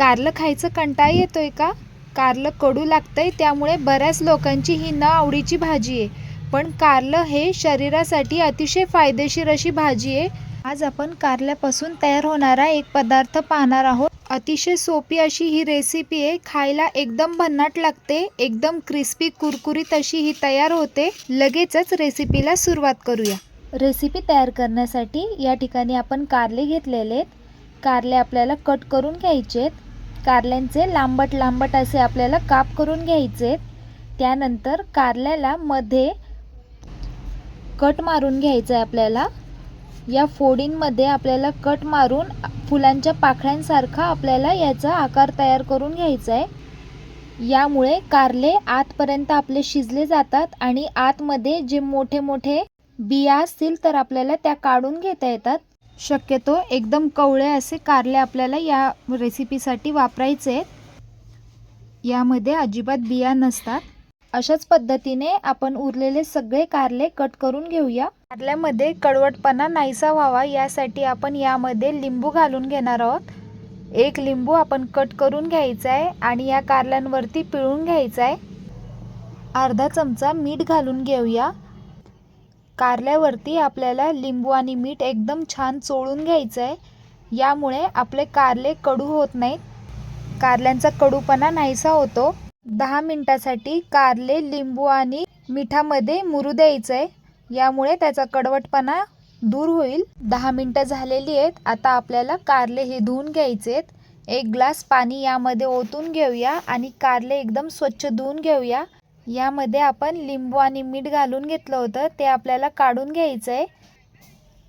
कारलं खायचं कंटाळा येतोय का? कारलं कडू लागतंय त्यामुळे बऱ्याच लोकांची ही न आवडीची भाजी आहे. पण कारलं हे शरीरासाठी अतिशय फायदेशीर अशी भाजी आहे. आज आपण कारल्यापासून तयार होणारा एक पदार्थ पाहणार आहोत. अतिशय सोपी अशी ही रेसिपी आहे. खायला एकदम भन्नाट लागते एकदम क्रिस्पी कुरकुरीत अशी ही तयार होते. लगेचच रेसिपीला सुरुवात करूया. रेसिपी तयार करण्यासाठी या ठिकाणी आपण कारले घेतलेले आहेत. कारले आपल्याला कट करून घ्यायचे आहेत. कारल्यांचे लांबट लांबट असे आपल्याला काप करून घ्यायचे. त्यानंतर कारल्याला मध्ये कट मारून घ्यायचं आहे आपल्याला. या फोडींमध्ये आपल्याला कट मारून फुलांच्या पाखळ्यांसारखा आपल्याला याचा आकार तयार करून घ्यायचा आहे. यामुळे कारले आतपर्यंत आपले शिजले जातात आणि आतमध्ये जे मोठे मोठे बिया असतील तर आपल्याला त्या काढून घेता येतात. शक्यतो एकदम कवळे असे कारले आपल्याला या रेसिपीसाठी वापरायचे आहेत. यामध्ये अजिबात बिया नसतात. अशाच पद्धतीने आपण उरलेले सगळे कारले कट करून घेऊया. कारल्यामध्ये कडवटपणा नाहीसा व्हावा यासाठी आपण यामध्ये लिंबू घालून घेणार आहोत. एक लिंबू आपण कट करून घ्यायचा आहे आणि या कारल्यांवरती पिळून घ्यायचा आहे. अर्धा चमचा मीठ घालून घेऊया. कारल्यावरती आपल्याला लिंबू आणि मीठ एकदम छान चोळून घ्यायचं आहे यामुळे आपले कारले कडू होत नाहीत. कारल्यांचा कडूपणा नाहीसा होतो. दहा मिनटासाठी कारले लिंबू आणि मिठामध्ये मुरू द्यायचं आहे यामुळे त्याचा कडवटपणा दूर होईल. दहा मिनटं झालेली आहेत. आता आपल्याला कारले हे धुवून घ्यायचे आहेत एक ग्लास पाणी यामध्ये ओतून घेऊया आणि कारले एकदम स्वच्छ धुवून घेऊया. यामध्ये आपण लिंबू आणि मीठ घालून घेतलं होतं. ते आपल्याला काढून घ्यायचं आहे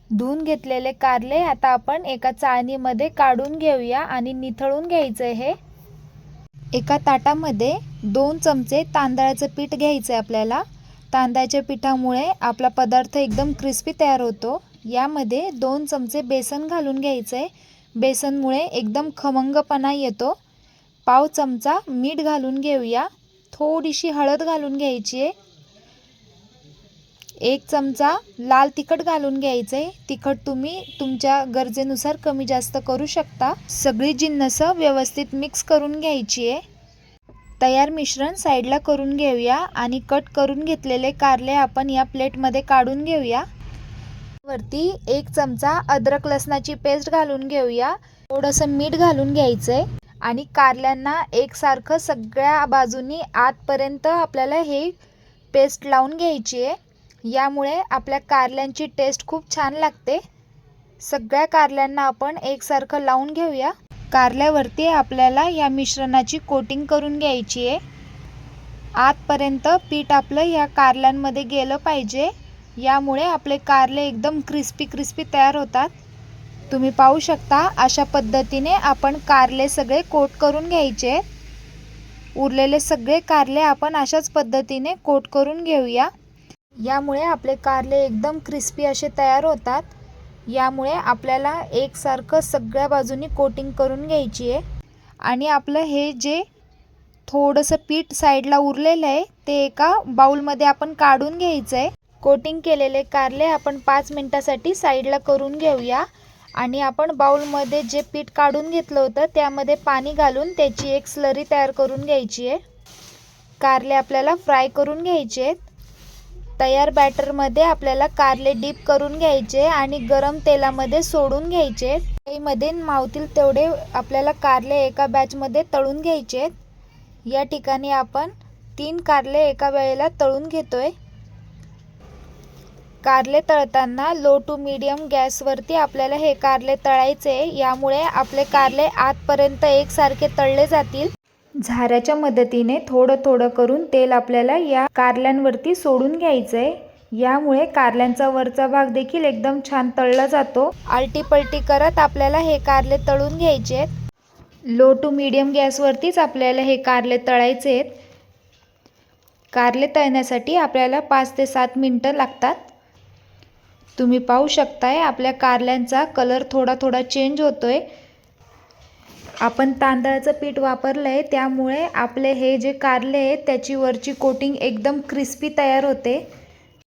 धुवून घेतलेले कारले आता आपण एका चाळणीमध्ये काढून घेऊया आणि निथळून घ्यायचं आहे हे. एका ताटामध्ये दोन चमचे तांदळाचं पीठ घ्यायचं आहे आपल्याला. तांदळाच्या पिठामुळे आपला पदार्थ एकदम क्रिस्पी तयार होतो. यामध्ये दोन चमचे बेसन घालून घ्यायचं आहे बेसनमुळे एकदम खमंगपणा येतो. पाव चमचा मीठ घालून घेऊया. थोडीशी हळद घालून घ्यायची आहे. एक चमचा लाल तिखट घालून घ्यायचं आहे. तिखट तुम्ही तुमच्या गरजेनुसार कमी जास्त करू शकता. सगळी जिन्नस व्यवस्थित मिक्स करून घ्यायची आहे. तयार मिश्रण साईडला करून घेऊया आणि कट करून घेतलेले कारले आपण या प्लेटमध्ये काढून घेऊया. वरती एक चमचा अद्रक लसणाची पेस्ट घालून घेऊया. थोडंसं मीठ घालून घ्यायचं आहे आणि कारल्यांना एकसारखं सगळ्या बाजूनी आतपर्यंत आपल्याला हे पेस्ट लावून घ्यायची आहे. यामुळे आपल्या कारल्यांची टेस्ट खूप छान लागते. सगळ्या कारल्यांना आपण एकसारखं लावून घेऊया. कारल्यावरती आपल्याला या मिश्रणाची कोटिंग करून घ्यायची आहे. आतपर्यंत पीठ आपलं या कारल्यांमध्ये गेलं पाहिजे. यामुळे आपले कारले एकदम क्रिस्पी क्रिस्पी तयार होतात. तुम्ही पाहू शकता अशा पद्धतीने आपण कारले सगळे कोट करून घ्यायचे. उरलेले सगळे कारले आपण अशाच पद्धतीने कोट करून घेऊया. यामुळे आपले कारले एकदम क्रिस्पी असे तयार होतात. यामुळे आपल्याला एकसारखं सगळ्या बाजूनी कोटिंग करून घ्यायची आहे. आणि आपलं हे जे थोडंसं पीठ साईडला उरलेलं आहे ते एका बाऊलमध्ये आपण काढून घ्यायचं आहे कोटिंग केलेले कारले आपण पाच मिनटासाठी साईडला करून घेऊया. आणि आपण बाऊलमध्ये जे पीठ काढून घेतलं होतं त्यामध्ये पाणी घालून त्याची एक स्लरी तयार करून घ्यायची आहे. कारले आपल्याला फ्राय करून घ्यायचे आहेत. तयार बॅटरमध्ये आपल्याला कारले डीप करून घ्यायचे आणि गरम तेलामध्ये सोडून घ्यायचे मध्ये मावतील तेवढे आपल्याला कारले एका बॅचमध्ये तळून घ्यायचे आहेत. या ठिकाणी आपण तीन कारले एका वेळेला तळून घेतोय. कारले तळताना लो टू मीडियम गॅसवरती आपल्याला हे कारले तळायचे यामुळे आपले कारले आतपर्यंत एकसारखे तळले जातील. झाऱ्याच्या मदतीने थोडं थोडं करून तेल आपल्याला या कारल्यांवरती सोडून घ्यायचं आहे यामुळे कारल्यांचा वरचा भाग देखील एकदम छान तळला जातो. आलटी पलटी करत आपल्याला हे कारले तळून घ्यायचे आहेत. लो टू मीडियम गॅसवरतीच आपल्याला हे कारले तळायचे आहेत. कारले तळण्यासाठी आपल्याला पाच ते सात मिनटं लागतात. तुम्ही पाहू शकताय आपल्या कारल्यांचा कलर थोडा थोडा चेंज होतोय. आपण तांदळाचं पीठ वापरलं आहे त्यामुळे आपले हे जे कारले आहेत त्याची वरची कोटिंग एकदम क्रिस्पी तयार होते.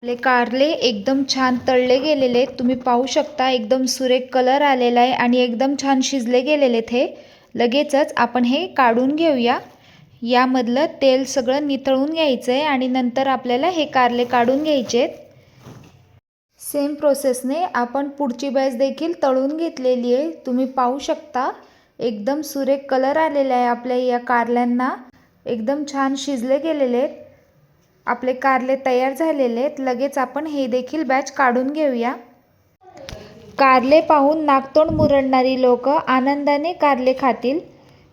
आपले कारले एकदम छान तळले गेलेले आहेत. तुम्ही पाहू शकता एकदम सुरेख कलर आलेला आहे आणि एकदम छान शिजले गेलेले आहेत हे. लगेचच आपण हे काढून घेऊया. यामधलं तेल सगळं नितळून घ्यायचं आहे आणि नंतर आपल्याला हे कारले काढून घ्यायचे आहेत सेम प्रोसेसने आपण पुढची बॅच देखील तळून घेतलेली आहे. तुम्ही पाहू शकता एकदम सुरेख कलर आलेला आहे आपल्या या कारल्यांना. एकदम छान शिजले गेलेले आहेत. आपले कारले तयार झालेले आहेत. लगेच आपण हे देखील बॅच काढून घेऊया. कारले पाहून नाकतोंड मुरडणारी लोक आनंदाने कारले खातील.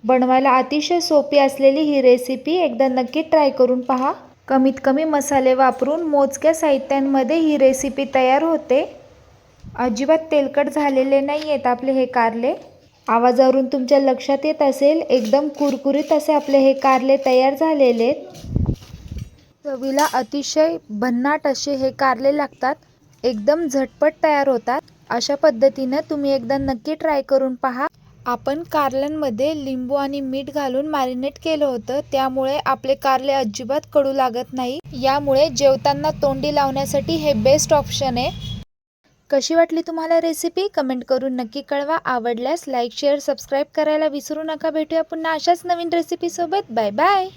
बनवायला अतिशय सोपी असलेली ही रेसिपी एकदा नक्की ट्राय करून पहा. कमीत कमी मसाले वापरून मोजक्या साहित्यांमध्ये ही रेसिपी तयार होते. अजिबात तेलकट झालेले नाही आहेत आपले हे कारले. आवाजावरून तुमच्या लक्षात येत असेल एकदम कुरकुरीत असे आपले हे कारले तयार झालेले आहेत चवीला अतिशय भन्नाट असे हे कारले लागतात. एकदम झटपट तयार होतात. अशा पद्धतीनं तुम्ही एकदा नक्की ट्राय करून पहा. आपण कारल्यांमध्ये लिंबू आणि मीठ घालून मॅरिनेट केलं होतं. त्यामुळे आपले कारले अजिबात कडू लागत नाही. यामुळे जेवताना तोंडी लावण्यासाठी हे बेस्ट ऑप्शन आहे. कशी वाटली तुम्हाला रेसिपी कमेंट करून नक्की कळवा. आवडल्यास लाईक शेअर सबस्क्राईब करायला विसरू नका. भेटूया पुन्हा अशाच नवीन रेसिपीसोबत बाय बाय